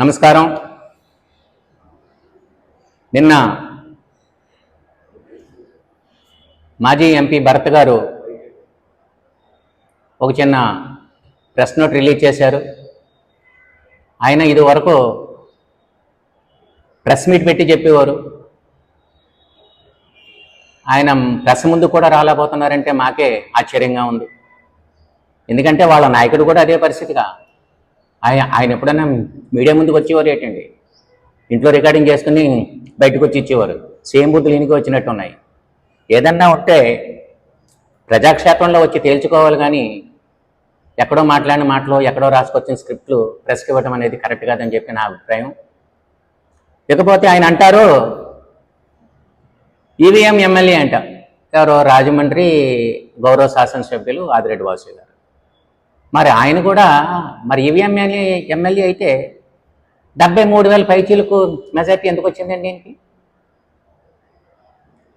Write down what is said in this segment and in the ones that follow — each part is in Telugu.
నమస్కారం. నిన్న మాజీ ఎంపీ భరత్ గారు ఒక చిన్న ప్రెస్ నోట్ రిలీజ్ చేశారు. ఆయన ఇది వరకు ప్రెస్ మీట్ పెట్టి చెప్పేవారు. ఆయన ప్రెస్ ముందు కూడా రాలేకపోతున్నారంటే మాకే ఆశ్చర్యంగా ఉంది. ఎందుకంటే వాళ్ళ నాయకుడు కూడా అదే పరిస్థితిగా ఆయన ఆయన ఎప్పుడైనా మీడియా ముందుకు వచ్చేవారు ఏంటండి? ఇంట్లో రికార్డింగ్ చేసుకుని బయటకు వచ్చి ఇచ్చేవారు. సేమ్ బుద్ధులు ఈయనకి వచ్చినట్టు ఉన్నాయి. ఏదన్నా ఉంటే ప్రజాక్షేత్రంలో వచ్చి తేల్చుకోవాలి కానీ ఎక్కడో మాట్లాడిన మాటలు ఎక్కడో రాసుకొచ్చిన స్క్రిప్ట్లు ప్రెస్కి ఇవ్వడం అనేది కరెక్ట్ కాదని చెప్పి నా అభిప్రాయం. ఇకపోతే ఆయన అంటారు ఈవీఎం ఎమ్మెల్యే అంట. ఎవరో రాజమండ్రి గౌరవ శాసనసభ్యులు ఆదిరెడ్డి వాసు గారు. మరి ఆయన కూడా మరి ఈవీఎం ఎమ్మెల్యే అయితే డెబ్బై మూడు వేల పైచీలకు మెజారిటీ ఎందుకు వచ్చిందండి దీనికి?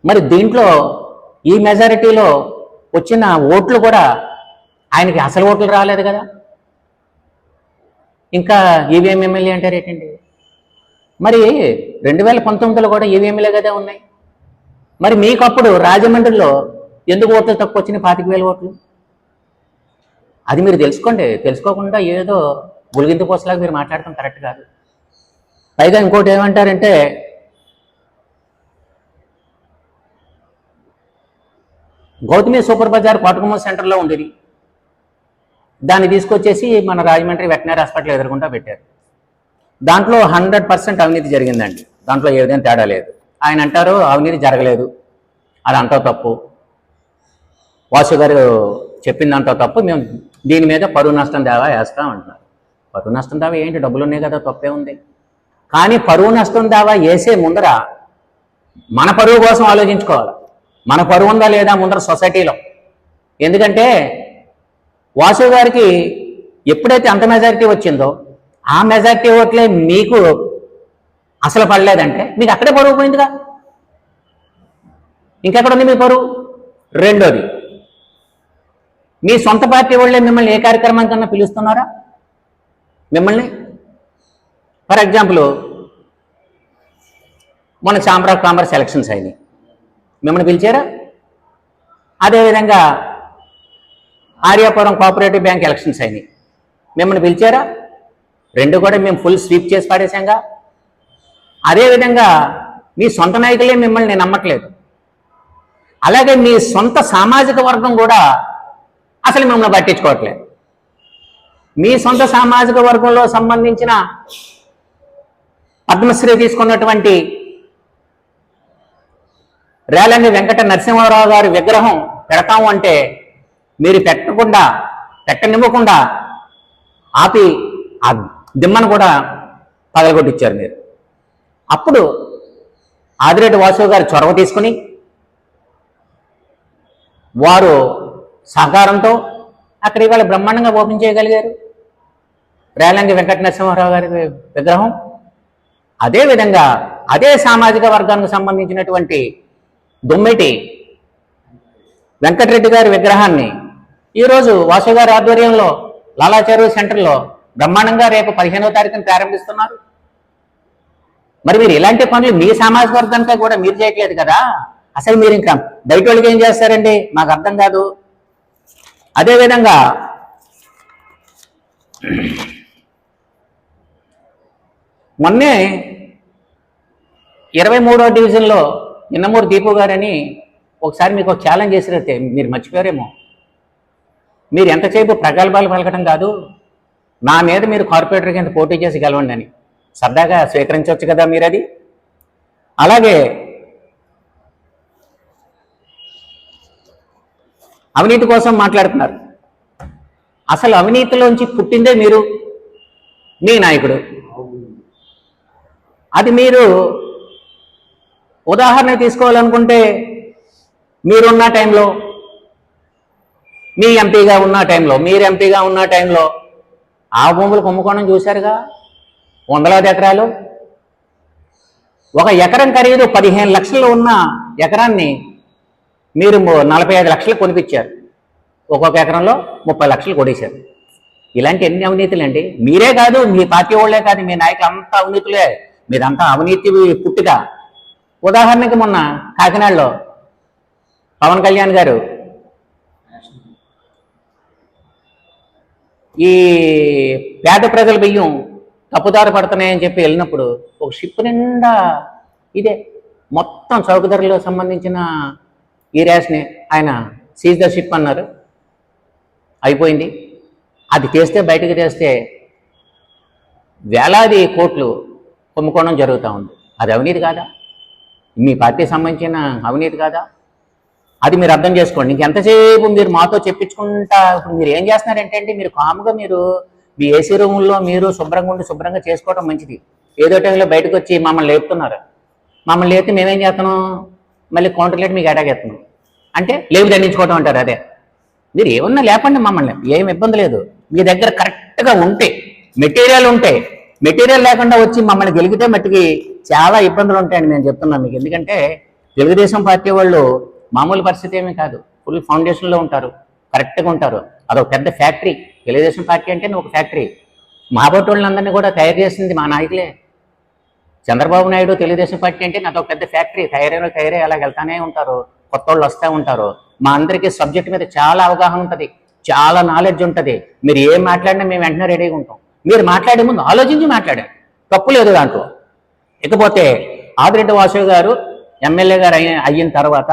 మరి దీంట్లో ఈ మెజారిటీలో వచ్చిన ఓట్లు కూడా ఆయనకి అసలు ఓట్లు రాలేదు కదా. ఇంకా ఈవీఎం ఎమ్మెల్యే అంటారు ఏంటండి? మరి రెండు వేల పంతొమ్మిదిలో కూడా ఈవీఎంలే కదా ఉన్నాయి. మరి మీకు అప్పుడు రాజమండ్రిలో ఎందుకు ఓట్లు తక్కువ వచ్చినాయి పాతిక వేల ఓట్లు? అది మీరు తెలుసుకోండి. తెలుసుకోకుండా ఏదో గులిగింది పోసలాగా మీరు మాట్లాడటం కరెక్ట్ కాదు. పైగా ఇంకోటి ఏమంటారంటే గౌతమి సూపర్ బజార్ కోటగుమ్మ సెంటర్లో ఉండేది. దాన్ని తీసుకొచ్చేసి మన రాజమండ్రి వెటనరీ హాస్పిటల్ ఎదురుకుండా పెట్టారు. దాంట్లో హండ్రెడ్ పర్సెంట్ అవినీతి జరిగిందండి. దాంట్లో ఏ విధంగా తేడా లేదు. ఆయన అంటారు అవినీతి జరగలేదు. అది అంటో తప్పు. వాసు గారు చెప్పింది దాంట్లో తప్పు. మేము దీని మీద పరువు నష్టం దావా వేస్తా అంటున్నారు. పరువు నష్టం దావా ఏంటి? డబ్బులు ఉన్నాయి కదా తప్పే ఉంది. కానీ పరువు నష్టం దావా వేసే ముందర మన పరువు కోసం ఆలోచించుకోవాలి. మన పరువు ఉందా లేదా ముందర సొసైటీలో? ఎందుకంటే వాసు గారికి ఎప్పుడైతే అంత మెజారిటీ వచ్చిందో ఆ మెజారిటీ ఓట్లే మీకు అసలు పడలేదంటే మీకు అక్కడే పరువు పోయిందిగా. ఇంకెక్కడ ఉంది మీ పరువు? రెండోది మీ సొంత పార్టీ వాళ్ళే మిమ్మల్ని ఏ కార్యక్రమం కన్నా పిలుస్తున్నారా? మిమ్మల్ని? ఫర్ ఎగ్జాంపుల్ మన ఛాంబర్ ఆఫ్ కామర్స్ ఎలక్షన్స్ అయినాయి. మిమ్మల్ని పిలిచారా? అదేవిధంగా ఆర్యాపురం కోఆపరేటివ్ బ్యాంక్ ఎలక్షన్స్ అయినాయి. మిమ్మల్ని పిలిచారా? రెండు కూడా మేము ఫుల్ స్వీప్ చేసి పాడేశాంగా. అదేవిధంగా మీ సొంత నాయకులే మిమ్మల్ని నేను నమ్మట్లేదు. అలాగే మీ సొంత సామాజిక వర్గం కూడా అసలు మిమ్మల్ని పట్టించుకోవట్లేదు మీ సొంత సామాజిక వర్గంలో సంబంధించిన పద్మశ్రీ తీసుకున్నటువంటి రేలంగి వెంకట నరసింహారావు గారి విగ్రహం పెడతాము అంటే మీరు పెట్టకుండా పెట్టనివ్వకుండా ఆపి ఆ దిమ్మను కూడా పగలగొట్టించారు మీరు. అప్పుడు ఆదిరెడ్డి వాసు గారు చొరవ తీసుకుని వారు సహకారంతో అక్కడ ఇవాళ బ్రహ్మాండంగా ఓపెన్ చేయగలిగారు. రేలంగి వెంకట నరసింహారావు గారి విగ్రహం. అదేవిధంగా అదే సామాజిక వర్గానికి సంబంధించినటువంటి దుమ్మెటి వెంకటరెడ్డి గారి విగ్రహాన్ని ఈరోజు వాసు గారి ఆధ్వర్యంలో లాలాచెరువు సెంటర్లో బ్రహ్మాండంగా రేపు పదిహేనవ తారీఖున ప్రారంభిస్తున్నారు. మరి మీరు ఇలాంటి పనులు మీ సామాజిక వర్గానికి కూడా మీరు చేయట్లేదు కదా? అసలు మీరు ఇంకా బయట వాళ్ళకి ఏం చేస్తారండి? మాకు అర్థం కాదు. అదేవిధంగా మొన్నే ఇరవై మూడో డివిజన్లో నిన్నమూరు దీపు గారని ఒకసారి మీకు ఒక ఛాలెంజ్ చేసినట్టే. మీరు మర్చిపోయారేమో. మీరు ఎంతసేపు ప్రగల్భాలు పలకటం కాదు నా మీద మీరు కార్పొరేటర్ కింద పోటీ చేసి గెలవండి అని. సరదాగా స్వీకరించవచ్చు కదా మీరు అది అలాగే అవినీతి కోసం మాట్లాడుతున్నారు. అసలు అవినీతిలోంచి పుట్టిందే మీరు? మీ నాయకుడు. అది మీరు ఉదాహరణ తీసుకోవాలనుకుంటే మీరున్న టైంలో మీ ఎంపీగా ఉన్న టైంలో మీరు ఎంపీగా ఉన్న టైంలో ఆ భూములు కుంభకోణం చూశారుగా? వందలాది ఎకరాలు? ఒక ఎకరం ఖరీదు పదిహేను లక్షలు ఉన్న ఎకరాన్ని మీరు నలభై ఐదు లక్షలు కొనిపించారు. ఒక్కొక్క ఎకరంలో ముప్పై లక్షలు కొడేశారు ఇలాంటి ఎన్ని అవినీతులండి? మీరే కాదు మీ పార్టీ వాళ్ళే కాదు మీ నాయకులు అంతా అవినీతులే. మీదంతా అవినీతి పుట్టిక. ఉదాహరణకి మొన్న కాకినాడలో పవన్ కళ్యాణ్ గారు ఈ పేద ప్రజల బియ్యం తప్పుదారు పడుతున్నాయని చెప్పి వెళ్ళినప్పుడు ఒక షిప్ నిండా ఇదే మొత్తం చౌకధరలో సంబంధించిన ఈ ర్యాష్ని ఆయన సీజ్ ద షిప్ అన్నారు. అయిపోయింది. అది తీస్తే బయటకు తీస్తే వేలాది కోట్లు కుంభకోణం జరుగుతూ ఉంది. అది అవినీతి కాదా? మీ పార్టీకి సంబంధించిన అవినీతి కాదా? అది మీరు అర్థం చేసుకోండి. ఇంకెంతసేపు మీరు మాతో చెప్పించుకుంటా ఇప్పుడు మీరు ఏం చేస్తున్నారంటే అండి మీరు కామ్గా మీరు మీ ఏసీ రూముల్లో మీరు శుభ్రంగా ఉండి శుభ్రంగా చేసుకోవడం మంచిది. ఏదో టైంలో బయటకు వచ్చి మమ్మల్ని లేపుతున్నారు. మమ్మల్ని లేపితే మేమేం చేస్తున్నాం? మళ్ళీ కౌంటర్ మీకు అటాక్ చేస్తున్నాం అంటే లేవు దండించుకోవటం అంటారు అదే. మీరు ఏమన్నా లేపండి మమ్మల్ని ఏం ఇబ్బంది లేదు. మీ దగ్గర కరెక్ట్గా ఉంటే మెటీరియల్ ఉంటే మెటీరియల్ లేకుండా వచ్చి మమ్మల్ని గెలిగితే మట్టికి చాలా ఇబ్బందులు ఉంటాయని నేను చెప్తున్నాను మీకు. ఎందుకంటే తెలుగుదేశం పార్టీ వాళ్ళు మామూలు పరిస్థితి ఏమీ కాదు. ఫుల్ ఫౌండేషన్లో ఉంటారు కరెక్ట్గా ఉంటారు. అదొక పెద్ద ఫ్యాక్టరీ తెలుగుదేశం పార్టీ అంటే ఒక ఫ్యాక్టరీ మహాబోటోళ్ళందరినీ వాళ్ళందరినీ కూడా తయారు చేసింది మా నాయకులే. చంద్రబాబు నాయుడు తెలుగుదేశం పార్టీ అంటే నాతో పెద్ద ఫ్యాక్టరీ తయారైన తయారై అలా వెళ్తానే ఉంటారు. కొత్త వాళ్ళు వస్తూ ఉంటారు. మా అందరికీ సబ్జెక్ట్ మీద చాలా అవగాహన ఉంటుంది. చాలా నాలెడ్జ్ ఉంటుంది. మీరు ఏం మాట్లాడినా మేము వెంటనే రెడీగా ఉంటాం. మీరు మాట్లాడే ముందు ఆలోచించి మాట్లాడారు తప్పు లేదు దాంట్లో. ఇకపోతే ఆదిరెడ్డి వాసు గారు ఎమ్మెల్యే గారు అయిన అయిన తర్వాత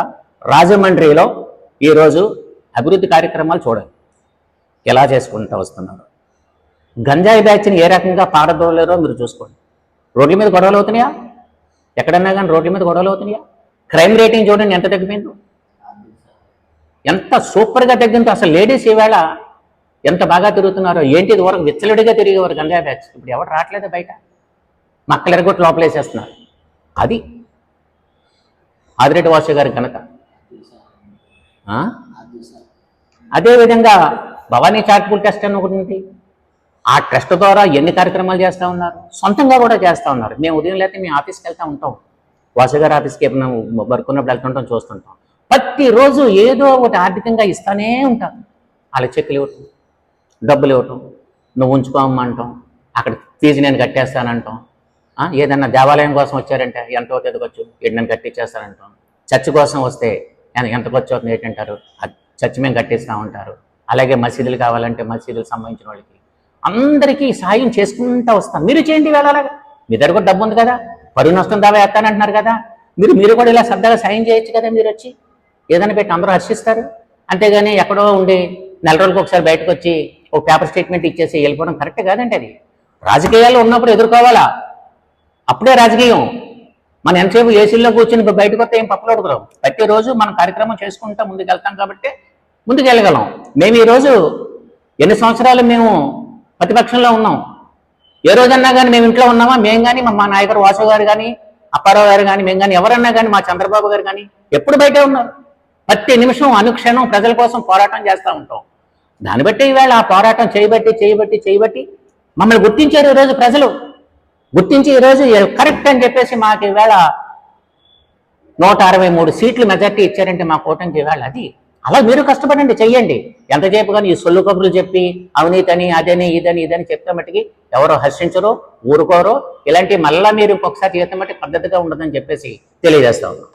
రాజమండ్రిలో ఈరోజు అభివృద్ధి కార్యక్రమాలు చూడండి ఎలా చేసుకుంటూ వస్తున్నారు? గంజాయి బ్యాచ్ని ఏ రకంగా పారదోలేరో మీరు చూసుకోండి. రోడ్ల మీద గొడవలు అవుతున్నాయా? ఎక్కడన్నా కానీ రోడ్ల మీద గొడవలు అవుతున్నాయా? క్రైమ్ రేటింగ్ చూడండి ఎంత తగ్గిపోయిందో. ఎంత సూపర్గా తగ్గిందో. అసలు లేడీస్ ఈవేళ ఎంత బాగా తిరుగుతున్నారో ఏంటి ఇది వరకు విచ్చలుడిగా తిరిగేవారు గంగా బ్యాచ్. ఇప్పుడు ఎవరు రావట్లేదు బయట? మక్కలు ఎరగొట్టు లోపలేసేస్తున్నారు. అది ఆదిరెడ్డి వాసు గారి ఘనత. అదేవిధంగా భవానీ చాట్పూల్ టెస్ట్ అని ఒకటి ఉంది. ఆ ట్రస్ట్ ద్వారా ఎన్ని కార్యక్రమాలు చేస్తూ ఉన్నారు? సొంతంగా కూడా చేస్తూ ఉన్నారు. మేము ఉదయం లేకపోతే మేము ఆఫీస్కి వెళ్తూ ఉంటాం. వాసు గారి ఆఫీస్కి ఏమైనా వర్క్ ఉన్నప్పుడు వెళ్తుంటాం చూస్తుంటాం. ప్రతిరోజు ఏదో ఒకటి ఆర్థికంగా ఇస్తానే ఉంటారు వాళ్ళ చెక్కులు ఇవ్వటం డబ్బులు ఇవ్వటం నువ్వు ఉంచుకోమంటాం అక్కడ ఫీజు నేను కట్టేస్తానంటాం. ఏదన్నా దేవాలయం కోసం వచ్చారంటే ఎంత అవుతుంది? ఖర్చు? ఏడు నేను కట్టించేస్తానంటాం చర్చ్ కోసం వస్తే ఎంత ఎంత ఖర్చు అవుతుంది ఏంటంటారు? చర్చి చర్చ్ మేము కట్టిస్తూ ఉంటారు. అలాగే మసీదులు కావాలంటే మసీదులు సంబంధించిన వాళ్ళకి అందరికీ సహాయం చేసుకుంటూ వస్తాం మీరు చేయండి వేళ అలాగా. మీ దగ్గర కూడా డబ్బు ఉంది కదా. పరువు నష్టం దావా ఎత్తానంటున్నారు కదా. మీరు మీరు కూడా ఇలా సరదాగా సాయం చేయొచ్చు కదా మీరు వచ్చి? ఏదైనా పెట్టి అందరూ హర్షిస్తారు? అంతేగాని ఎక్కడో ఉండి నెల రోజులకు ఒకసారి బయటకు వచ్చి ఒక పేపర్ స్టేట్మెంట్ ఇచ్చేసి వెళ్ళిపోవడం కరెక్ట్ కాదండి అది. రాజకీయాల్లో ఉన్నప్పుడు ఎదుర్కోవాలా? అప్పుడే రాజకీయం. మనం ఎంతసేపు ఏసీల్లో కూర్చుని బయటకు వస్తే ఏం పప్పులు అడుగుతాం ప్రతిరోజు మనం కార్యక్రమం చేసుకుంటా ముందుకు వెళ్తాం కాబట్టి ముందుకు వెళ్ళగలం మేము ఈరోజు ఎన్ని సంవత్సరాలు మేము ప్రతిపక్షంలో ఉన్నాం. ఏ రోజన్నా కానీ మేము ఇంట్లో ఉన్నామా? మేము కానీ మా నాయకుడు వాసు గారు కానీ అప్పారావు గారు కానీ మేము కానీ ఎవరన్నా కానీ మా చంద్రబాబు గారు కానీ ఎప్పుడు బయటే ఉన్నారు? ప్రతి నిమిషం అనుక్షణం ప్రజల కోసం పోరాటం చేస్తూ ఉంటాం. దాన్ని బట్టి ఈవేళ ఆ పోరాటం చేయబట్టి చేయబట్టి చేయబట్టి మమ్మల్ని గుర్తించారు ఈరోజు ప్రజలు. గుర్తించి ఈరోజు కరెక్ట్ అని చెప్పేసి మాకు ఈవేళ నూట అరవై మూడు సీట్లు మెజార్టీ ఇచ్చారంటే మా కూటమికి ఈవేళ అది. అలా మీరు కష్టపడండి చెయ్యండి. ఎంతసేపు కానీ ఈ సొల్లు కబుర్లు చెప్పి అవినీతని అదని ఇదని ఇదని చెప్తే మట్టికి ఎవరో హర్షించరు ఊరుకోరు. ఇలాంటి మళ్ళా మీరు ఇంకొకసారి చేస్తే మట్టి పద్ధతిగా ఉండదని చెప్పేసి తెలియజేస్తా ఉన్నాం